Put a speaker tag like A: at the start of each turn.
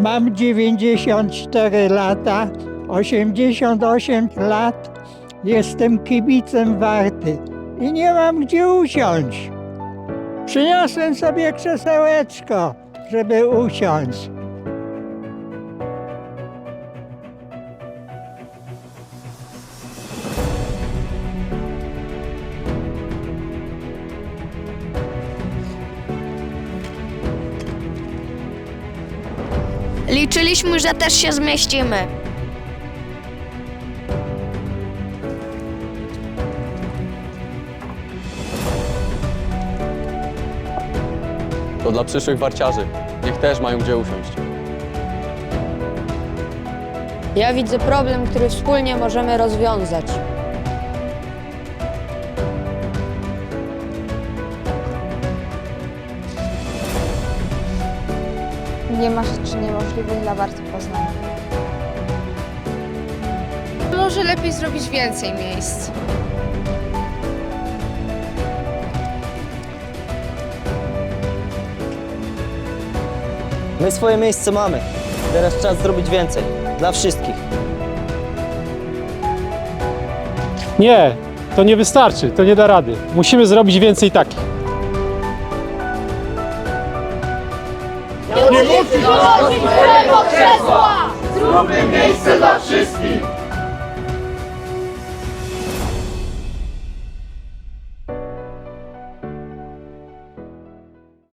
A: Mam 94 lata, 88 lat. Jestem kibicem Warty i nie mam gdzie usiąść. Przyniosłem sobie krzesełeczko, żeby usiąść.
B: Liczyliśmy, że też się zmieścimy.
C: To dla przyszłych warciarzy. Niech też mają gdzie usiąść.
D: Ja widzę problem, który wspólnie możemy rozwiązać.
E: Nie ma rzeczy niemożliwych dla Warty Poznania.
F: Może lepiej zrobić więcej miejsc.
G: My swoje miejsce mamy. Teraz czas zrobić więcej. Dla wszystkich.
H: Nie, to nie wystarczy, to nie da rady. Musimy zrobić więcej takich.
I: Zróbmy miejsce dla wszystkich!